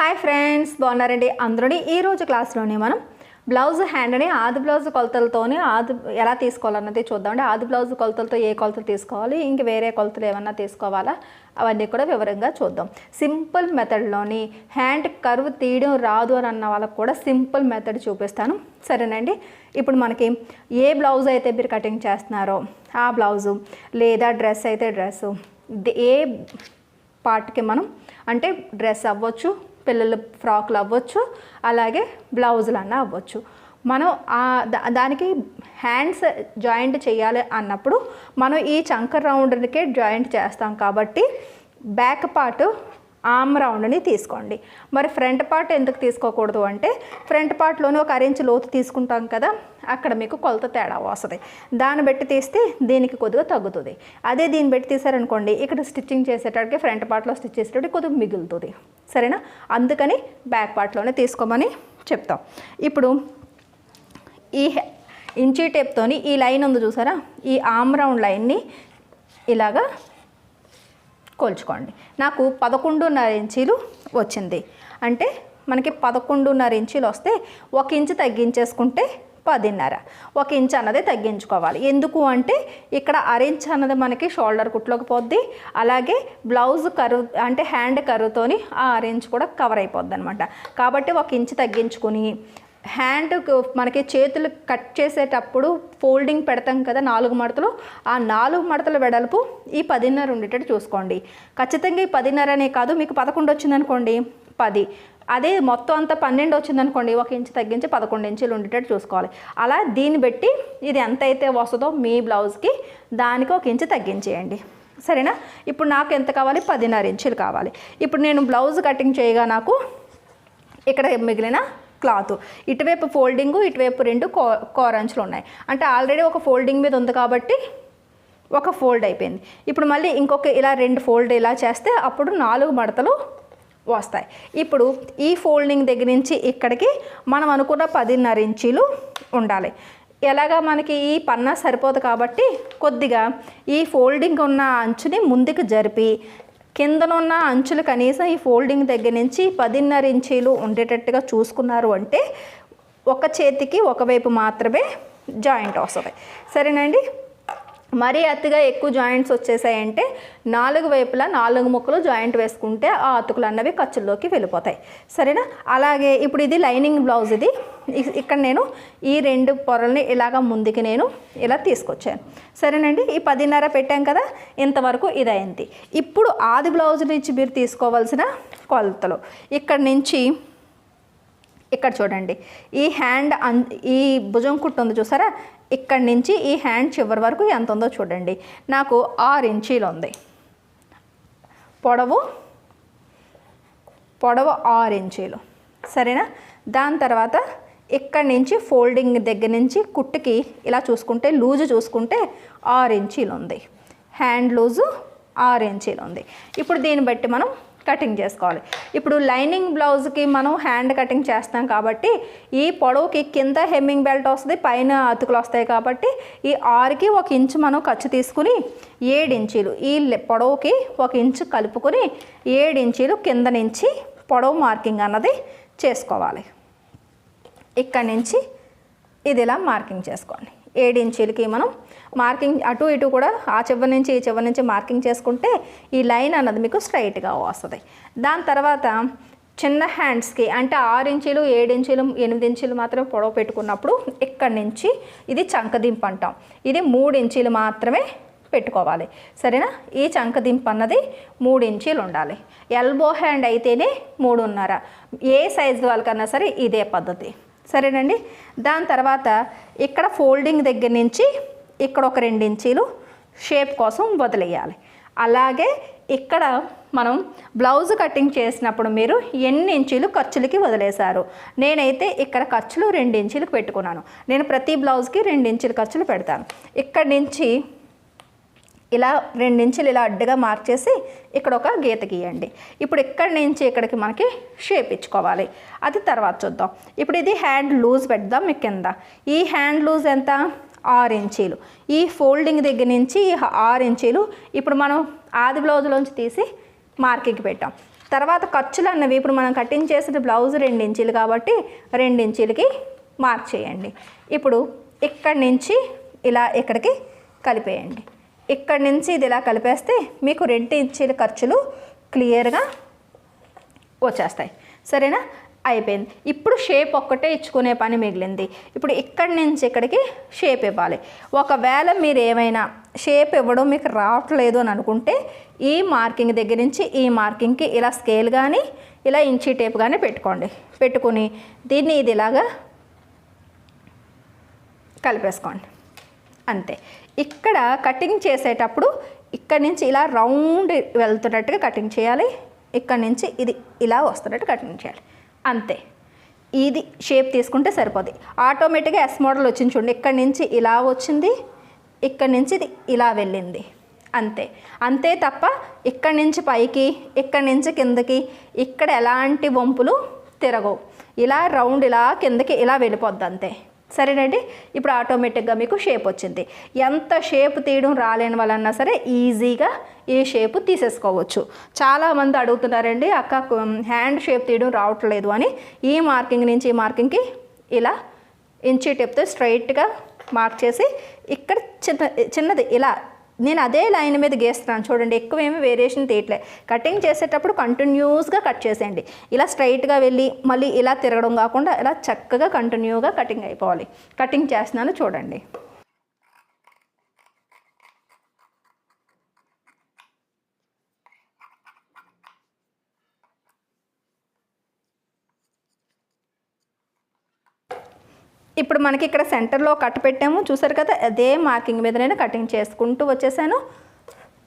Hi friends బాగున్నారండి? అందరూ ఈరోజు క్లాస్లోనే మనం బ్లౌజ్ హ్యాండ్ని ఆది బ్లౌజ్ కొలతలతోనే ఆది ఎలా తీసుకోవాలన్నది చూద్దామండి. ఆది బ్లౌజ్ కొలతలతో ఏ కొలతలు తీసుకోవాలి ఇంక వేరే కొలతలు ఏమన్నా తీసుకోవాలా అవన్నీ కూడా వివరంగా చూద్దాం. సింపుల్ మెథడ్లోని హ్యాండ్ కర్వ్ తీయడం రాదు అని అన్న వాళ్ళకు కూడా సింపుల్ మెథడ్ చూపిస్తాను. సరేనండి? ఇప్పుడు మనకి ఏ బ్లౌజ్ అయితే మీరు కటింగ్ చేస్తున్నారో ఆ బ్లౌజు లేదా డ్రెస్ అయితే డ్రెస్సు ఏ పార్ట్కి మనం అంటే డ్రెస్ అవ్వచ్చు పిల్లల ఫ్రాక్లు అవ్వచ్చు అలాగే బ్లౌజులు అన్న అవ్వచ్చు. మనం దా- దానికి హ్యాండ్స్ జాయింట్ చేయాలి అన్నప్పుడు మనం ఈ చంక రౌండ్కే జాయింట్ చేస్తాం కాబట్టి బ్యాక్ పార్ట్ ఆమ్ రౌండ్ని తీసుకోండి. మరి ఫ్రంట్ పార్ట్ ఎందుకు తీసుకోకూడదు అంటే ఫ్రంట్ పార్ట్లోనే ఒక అరేంజ్ లోతు తీసుకుంటాం కదా అక్కడ మీకు కొలత తేడా వస్తుంది. దాన్ని బట్టి తీస్తే దీనికి కొద్దిగా తగ్గుతుంది. అదే దీన్ని బట్టి తీసారనుకోండి ఇక్కడ స్టిచ్చింగ్ చేసేటప్పటికి ఫ్రంట్ పార్ట్లో స్టిచ్ చేసేటప్పటికి కొద్దిగా మిగులుతుంది. సరేనా? అందుకని బ్యాక్ పార్ట్లోనే తీసుకోమని చెప్తాం. ఇప్పుడు ఈ ఇంచీ టేప్తోని ఈ లైన్ ఉంది చూసారా? ఈ ఆమ్ రౌండ్ లైన్ని ఇలాగా కొలుచుకోండి నాకు పదకొండున్నర ఇంచీలు వచ్చింది. అంటే మనకి పదకొండున్నర ఇంచీలు వస్తే ఒక ఇంచు తగ్గించేసుకుంటే పదిన్నర. ఒక ఇంచ్ అన్నది తగ్గించుకోవాలి. ఎందుకు అంటే ఇక్కడ అరెంజ్ అన్నది మనకి షోల్డర్ కుట్లోకి పోద్ది. అలాగే బ్లౌజ్ కరువు అంటే హ్యాండ్ కరువుతోని ఆ అరేంజ్ కూడా కవర్ అయిపోద్ది అనమాట కాబట్టి ఒక ఇంచ్ తగ్గించుకుని హ్యాండ్ మనకి చేతులు కట్ చేసేటప్పుడు ఫోల్డింగ్ పెడతాం కదా నాలుగు మడతలు. ఆ నాలుగు మడతల వెడల్పు ఈ పదిన్నర ఉండేటట్టు చూసుకోండి. ఖచ్చితంగా ఈ పదిన్నర అనే కాదు మీకు పదకొండు వచ్చిందనుకోండి పది. అదే మొత్తం అంతా పన్నెండు వచ్చిందనుకోండి ఒక ఇంచు తగ్గించి పదకొండు ఇంచులు ఉండేటట్టు చూసుకోవాలి. అలా దీన్ని బట్టి ఇది ఎంత అయితే వస్తుందో మీ బ్లౌజ్కి దానికి ఒక ఇంచు తగ్గించేయండి. సరేనా? ఇప్పుడు నాకు ఎంత కావాలి? పదిన్నర ఇంచులు కావాలి. ఇప్పుడు నేను బ్లౌజ్ కటింగ్ చేయగా నాకు ఇక్కడ మిగిలిన క్లాత్. ఇటువైపు ఫోల్డింగ్ ఇటువైపు రెండు కో కోరంచులు ఉన్నాయి. అంటే ఆల్రెడీ ఒక ఫోల్డింగ్ మీద ఉంది కాబట్టి ఒక ఫోల్డ్ అయిపోయింది. ఇప్పుడు మళ్ళీ ఇంకొక ఇలా రెండు ఫోల్డ్ ఇలా చేస్తే అప్పుడు నాలుగు మడతలు వస్తాయి. ఇప్పుడు ఈ ఫోల్డింగ్ దగ్గర నుంచి ఇక్కడికి మనం అనుకున్న పదిన్నర ఇంచీలు ఉండాలి. ఎలాగా మనకి ఈ పన్నా సరిపోదు కాబట్టి కొద్దిగా ఈ ఫోల్డింగ్ ఉన్న అంచుని ముందుకు జరిపి కిందనున్న అంచులు కనీసం ఈ ఫోల్డింగ్ దగ్గర నుంచి పదిన్నర ఇంచీలు ఉండేటట్టుగా చూసుకున్నారు అంటే ఒక చేతికి ఒకవైపు మాత్రమే జాయింట్ వస్తుంది సరేనండి మరీ అతిగా ఎక్కువ జాయింట్స్ వచ్చేసాయంటే నాలుగు వైపులా నాలుగు ముక్కలు జాయింట్ వేసుకుంటే ఆ అతుకులు అన్నవి ఖర్చుల్లోకి వెళ్ళిపోతాయి. సరేనా? అలాగే ఇప్పుడు ఇది లైనింగ్ బ్లౌజ్ ఇది. ఇక్కడ నేను ఈ రెండు పొరల్ని ఇలాగ ముందుకి నేను ఇలా తీసుకొచ్చాను. సరేనండి? ఈ పదిన్నర పెట్టాం కదా? ఇంతవరకు ఇది అయింది ఇప్పుడు ఆది బ్లౌజ్ నుంచి మీరు తీసుకోవాల్సిన కొలతలు. ఇక్కడ నుంచి ఇక్కడ చూడండి. ఈ హ్యాండ్ అన్ ఈ భుజం కుట్టు ఉంది చూసారా? ఇక్కడ నుంచి ఈ హ్యాండ్ చివరి వరకు ఎంత ఉందో చూడండి. నాకు ఆరు ఇంచీలు ఉంది. పొడవు పొడవు ఆరు ఇంచీలు. సరేనా? దాని తర్వాత ఇక్కడ నుంచి ఫోల్డింగ్ దగ్గర నుంచి కుట్టుకి ఇలా చూసుకుంటే లూజు చూసుకుంటే ఆరు ఇంచీలు ఉంది. హ్యాండ్ లూజు ఆరు ఇంచీలు ఉంది. ఇప్పుడు దీన్ని బట్టి మనం కటింగ్ చేసుకోవాలి. ఇప్పుడు లైనింగ్ బ్లౌజ్కి మనం హ్యాండ్ కటింగ్ చేస్తాం కాబట్టి ఈ పొడవుకి కింద హెమ్మింగ్ బెల్ట్ వస్తుంది పైన అతుకులు వస్తాయి కాబట్టి ఈ ఆరుకి ఒక ఇంచు మనం ఖర్చు తీసుకుని ఏడు ఇంచీలు ఈ పొడవుకి ఒక ఇంచు కలుపుకొని ఏడు ఇంచీలు కింద నుంచి పొడవు మార్కింగ్ అన్నది చేసుకోవాలి. ఇక్కడ నుంచి ఇది ఇలా మార్కింగ్ చేసుకోండి. ఇంచులకి మనం మార్కింగ్ అటు ఇటు కూడా ఆ చివరి నుంచి ఈ చివరి నుంచి మార్కింగ్ చేసుకుంటే ఈ లైన్ అన్నది మీకు స్ట్రైట్గా వస్తుంది. దాని తర్వాత చిన్న హ్యాండ్స్కి అంటే ఆరు ఇంచులు ఏడు ఇంచులు ఎనిమిది ఇంచులు మాత్రమే పొడవు పెట్టుకున్నప్పుడు ఇక్కడి నుంచి ఇది చంకదింపు అంటాం. ఇది మూడు ఇంచులు మాత్రమే పెట్టుకోవాలి. సరేనా? ఈ చంకదింపు అన్నది మూడు ఇంచీలు ఉండాలి. ఎల్బో హ్యాండ్ అయితేనే మూడున్నర. ఏ సైజు వాళ్ళకన్నా సరే ఇదే పద్ధతి. సరేనండి? దాని తర్వాత ఇక్కడ ఫోల్డింగ్ దగ్గర నుంచి ఇక్కడ ఒక రెండు ఇంచీలు షేప్ కోసం వదిలేయాలి. అలాగే ఇక్కడ మనం బ్లౌజ్ కటింగ్ చేసినప్పుడు మీరు ఎన్ని ఇంచీలు ఖర్చులకి వదిలేశారు? నేనైతే ఇక్కడ ఖర్చులు రెండు ఇంచీలకు పెట్టుకున్నాను. నేను ప్రతి బ్లౌజ్కి రెండు ఇంచులు ఖర్చులు పెడతాను. ఇక్కడ నుంచి ఇలా రెండించులు ఇలా అడ్డుగా మార్క్ చేసి ఇక్కడ ఒక గీత గీయండి. ఇప్పుడు ఇక్కడి నుంచి ఇక్కడికి మనకి షేప్ ఇచ్చుకోవాలి. అది తర్వాత చూద్దాం. ఇప్పుడు ఇది హ్యాండ్ లూజ్ పెడదాం మీ కింద. ఈ హ్యాండ్ లూజ్ ఎంత? ఆరు ఇంచీలు. ఈ ఫోల్డింగ్ దగ్గర నుంచి ఆరు ఇంచీలు ఇప్పుడు మనం ఆది బ్లౌజ్లోంచి తీసి మార్కింగ్కి పెట్టాం. తర్వాత ఖర్చులు అన్నవి ఇప్పుడు మనం కటింగ్ చేసిన బ్లౌజ్ రెండు ఇంచీలు కాబట్టి రెండు ఇంచీలకి మార్క్ చేయండి. ఇప్పుడు ఇక్కడి నుంచి ఇలా ఇక్కడికి కలిపేయండి. ఇక్కడి నుంచి ఇది ఇలా కలిపేస్తే మీకు రెండు ఇంచీల ఖర్చులు క్లియర్గా వచ్చేస్తాయి. సరేనా? అయిపోయింది. ఇప్పుడు షేప్ ఒక్కటే ఇచ్చుకునే పని మిగిలింది. ఇప్పుడు ఇక్కడి నుంచి ఇక్కడికి షేప్ ఇవ్వాలి. ఒకవేళ మీరు ఏమైనా షేప్ ఇవ్వడం మీకు రావట్లేదు అని అనుకుంటే ఈ మార్కింగ్ దగ్గర నుంచి ఈ మార్కింగ్కి ఇలా స్కేల్ కానీ ఇలా ఇంచీ టేప్ కానీ పెట్టుకోండి. పెట్టుకుని దీన్ని ఇది ఇలాగా కలిపేసుకోండి. అంతే. ఇక్కడ కటింగ్ చేసేటప్పుడు ఇక్కడ నుంచి ఇలా రౌండ్ వెళ్తున్నట్టుగా కటింగ్ చేయాలి. ఇక్కడ నుంచి ఇది ఇలా వస్తున్నట్టు కటింగ్ చేయాలి. అంతే. ఇది షేప్ తీసుకుంటే సరిపోద్ది. ఆటోమేటిక్గా ఎస్ మోడల్ వచ్చింది చూడండి. ఇక్కడ నుంచి ఇలా వచ్చింది. ఇక్కడ నుంచి ఇది ఇలా వెళ్ళింది. అంతే. అంతే తప్ప ఇక్కడి నుంచి పైకి ఇక్కడి నుంచి కిందకి ఇక్కడ ఎలాంటి వంపులు తిరగవు. ఇలా రౌండ్ ఇలా కిందకి ఇలా వెళ్ళిపోద్ది అంతే. సరేనండి? ఇప్పుడు ఆటోమేటిక్గా మీకు షేప్ వచ్చింది. ఎంత షేప్ తీయడం రాలేని వాళ్ళన్నా సరే ఈజీగా ఈ షేప్ తీసేసుకోవచ్చు. చాలామంది అడుగుతున్నారండి అక్క హ్యాండ్ షేప్ తీయడం రావట్లేదు అని. ఈ మార్కింగ్ నుంచి ఈ మార్కింగ్కి ఇలా ఇంచి టెప్తో స్ట్రైట్గా మార్క్ చేసి ఇక్కడ చిన్న చిన్నది ఇలా నేను అదే లైన్ మీద గీస్తున్నాను. చూడండి ఎక్కువ ఏమి వేరియేషన్ తీయట్లే. కటింగ్ చేసేటప్పుడు కంటిన్యూస్గా కట్ చేసేయండి. ఇలా స్ట్రైట్గా వెళ్ళి మళ్ళీ ఇలా తిరగడం కాకుండా ఇలా చక్కగా కంటిన్యూగా కటింగ్ అయిపోవాలి. కటింగ్ చేస్తున్నాను చూడండి. ఇప్పుడు మనకి ఇక్కడ సెంటర్లో కట్ పెట్టాము. చూసారు కదా? అదే మార్కింగ్ మీద నేను కటింగ్ చేసుకుంటూ వచ్చేసాను.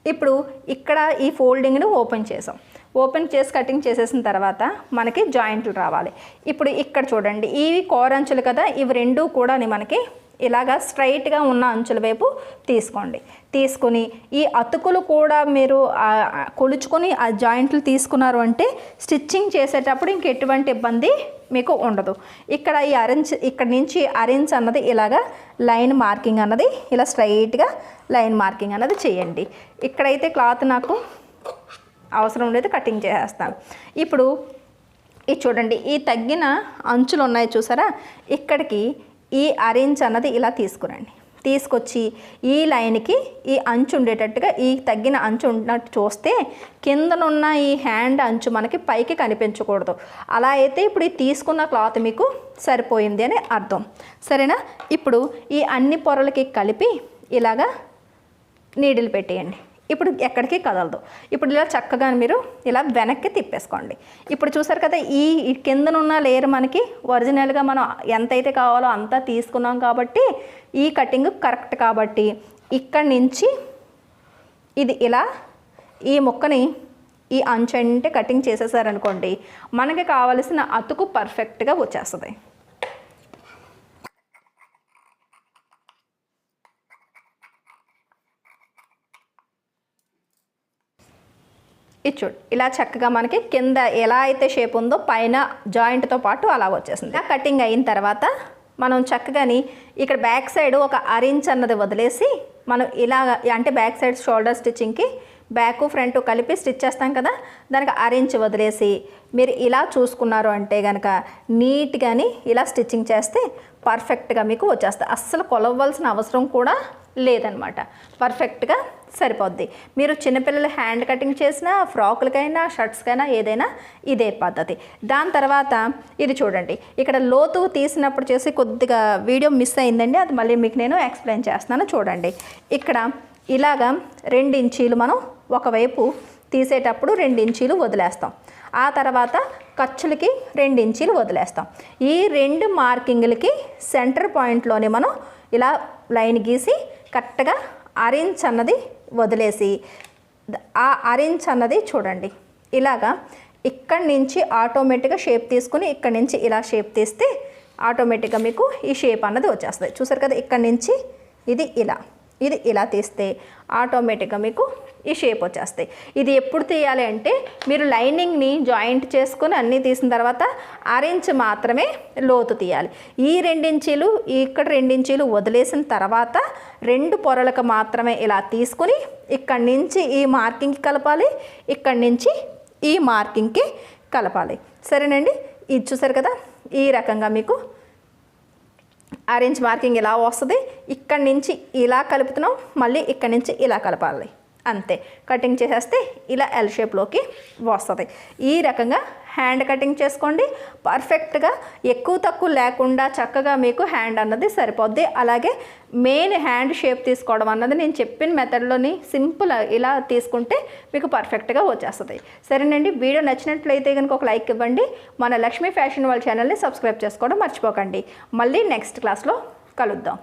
ఇప్పుడు ఇక్కడ ఈ ఫోల్డింగ్ని ఓపెన్ చేసాం. ఓపెన్ చేసి కటింగ్ చేసేసిన తర్వాత మనకి జాయింట్లు రావాలి. ఇప్పుడు ఇక్కడ చూడండి ఇవి కోరంచులు కదా? ఇవి రెండు కూడా మనకి ఇలాగా స్ట్రైట్గా ఉన్న అంచుల వైపు తీసుకోండి. తీసుకుని ఈ అతుకులు కూడా మీరు కొలుచుకొని ఆ జాయింట్లు తీసుకున్నారు అంటే స్టిచ్చింగ్ చేసేటప్పుడు ఇంక ఎటువంటి ఇబ్బంది మీకు ఉండదు. ఇక్కడ ఈ అరెంజ్ ఇక్కడ నుంచి అరెంజ్ అన్నది ఇలాగా లైన్ మార్కింగ్ అన్నది ఇలా స్ట్రైట్గా లైన్ మార్కింగ్ అన్నది చేయండి. ఇక్కడైతే క్లాత్ నాకు అవసరం లేదు కటింగ్ చేసేస్తాను. ఇప్పుడు ఇది చూడండి ఈ తగ్గిన అంచులు ఉన్నాయి చూసారా? ఇక్కడికి ఈ అరేంజ్ అన్నది ఇలా తీసుకురండి. తీసుకొచ్చి ఈ లైన్కి ఈ అంచు ఉండేటట్టుగా ఈ తగ్గిన అంచు ఉన్నట్టు చూస్తే కిందనున్న ఈ హ్యాండ్ అంచు మనకి పైకి కనిపించకూడదు. అలా అయితే ఇప్పుడు ఈ తీసుకున్న క్లాత్ మీకు సరిపోయింది అని అర్థం. సరేనా? ఇప్పుడు ఈ అన్ని పొరలకి కలిపి ఇలాగా నీడిలు పెట్టేయండి. ఇప్పుడు ఎక్కడికి కదలదు. ఇప్పుడు ఇలా చక్కగా మీరు ఇలా వెనక్కి తిప్పేసుకోండి. ఇప్పుడు చూసారు కదా ఈ కిందనున్న లేయర్ మనకి ఒరిజినల్గా మనం ఎంతైతే కావాలో అంతా తీసుకున్నాం కాబట్టి ఈ కటింగ్ కరెక్ట్ కాబట్టి ఇక్కడి నుంచి ఇది ఇలా ఈ ముక్కని ఈ అంచంటే కటింగ్ చేసేసారనుకోండి మనకి కావలసిన అతుకు పర్ఫెక్ట్గా వచ్చేస్తుంది. ఇది చూడు. ఇలా చక్కగా మనకి కింద ఎలా అయితే షేప్ ఉందో పైన జాయింట్తో పాటు అలా వచ్చేసింది. ఆ కటింగ్ అయిన తర్వాత మనం చక్కగాని ఇక్కడ బ్యాక్ సైడ్ ఒక అరించ్ అన్నది వదిలేసి మనం ఇలా అంటే బ్యాక్ సైడ్ షోల్డర్ స్టిచ్చింగ్కి బ్యాక్ ఫ్రంట్ కలిపి స్టిచ్ చేస్తాం కదా దానికి అరేంజ్ వదిలేసి మీరు ఇలా చూసుకున్నారు అంటే కనుక నీట్గాని ఇలా స్టిచ్చింగ్ చేస్తే పర్ఫెక్ట్గా మీకు వచ్చేస్తుంది అస్సలు కొలవలసిన అవసరం కూడా లేదనమాట. పర్ఫెక్ట్గా సరిపోద్ది. మీరు చిన్నపిల్లలు హ్యాండ్ కటింగ్ చేసినా ఫ్రాకులకైనా షర్ట్స్కైనా ఏదైనా ఇదే పద్ధతి. దాని తర్వాత ఇది చూడండి. ఇక్కడ లోతు తీసినప్పుడు చేసి కొద్దిగా వీడియో మిస్ అయిందండి. అది మళ్ళీ మీకు నేను ఎక్స్ప్లెయిన్ చేస్తున్నాను. చూడండి. ఇక్కడ ఇలాగా రెండు ఇంచీలు మనం ఒకవైపు తీసేటప్పుడు రెండు ఇంచీలు వదిలేస్తాం. ఆ తర్వాత ఖర్చులకి రెండు ఇంచీలు వదిలేస్తాం. ఈ రెండు మార్కింగ్లకి సెంటర్ పాయింట్లోనే మనం ఇలా లైన్ గీసి కరెక్ట్గా అరేంజ్ అన్నది వదిలేసి ఆ అరేంజ్ అన్నది చూడండి. ఇలాగా ఇక్కడి నుంచి ఆటోమేటిక్గా షేప్ తీసుకుని ఇక్కడి నుంచి ఇలా షేప్ తీస్తే ఆటోమేటిక్గా మీకు ఈ షేప్ అన్నది వచ్చేస్తుంది. చూసారు కదా ఇక్కడి నుంచి ఇది ఇలా ఇది ఇలా తీస్తే ఆటోమేటిక్గా మీకు ఈ షేప్ వచ్చేస్తాయి. ఇది ఎప్పుడు తీయాలి అంటే మీరు లైనింగ్ని జాయింట్ చేసుకొని అన్నీ తీసిన తర్వాత అరెంజ్ మాత్రమే లోతు తీయాలి. ఈ రెండించీలు ఇక్కడ రెండించీలు వదిలేసిన తర్వాత రెండు పొరలకు మాత్రమే ఇలా తీసుకుని ఇక్కడి నుంచి ఈ మార్కింగ్కి కలపాలి ఇక్కడి నుంచి ఈ మార్కింగ్కి కలపాలి. సరేనండి? ఇది చూసారు కదా? ఈ రకంగా మీకు ఆరెంజ్ మార్కింగ్ ఇలా వస్తుంది. ఇక్కడి నుంచి ఇలా కలుపుతున్నాం మళ్ళీ ఇక్కడి నుంచి ఇలా కలపాలి. అంతే. కటింగ్ చేసేస్తే ఇలా ఎల్ షేప్లోకి వస్తుంది. ఈ రకంగా హ్యాండ్ కటింగ్ చేసుకోండి. పర్ఫెక్ట్గా ఎక్కువ తక్కువ లేకుండా చక్కగా మీకు హ్యాండ్ అన్నది సరిపోద్ది. అలాగే మెయిన్ హ్యాండ్ షేప్ తీసుకోవడం అన్నది నేను చెప్పిన మెథడ్లోని సింపుల్ ఇలా తీసుకుంటే మీకు పర్ఫెక్ట్గా వచ్చేస్తుంది. సరేనండి. వీడియో నచ్చినట్లయితే కనుక ఒక లైక్ ఇవ్వండి. మన లక్ష్మీ ఫ్యాషన్ వాళ్ళ ఛానల్ని సబ్స్క్రైబ్ చేసుకోవడం మర్చిపోకండి. మళ్ళీ నెక్స్ట్ క్లాస్లో కలుద్దాం.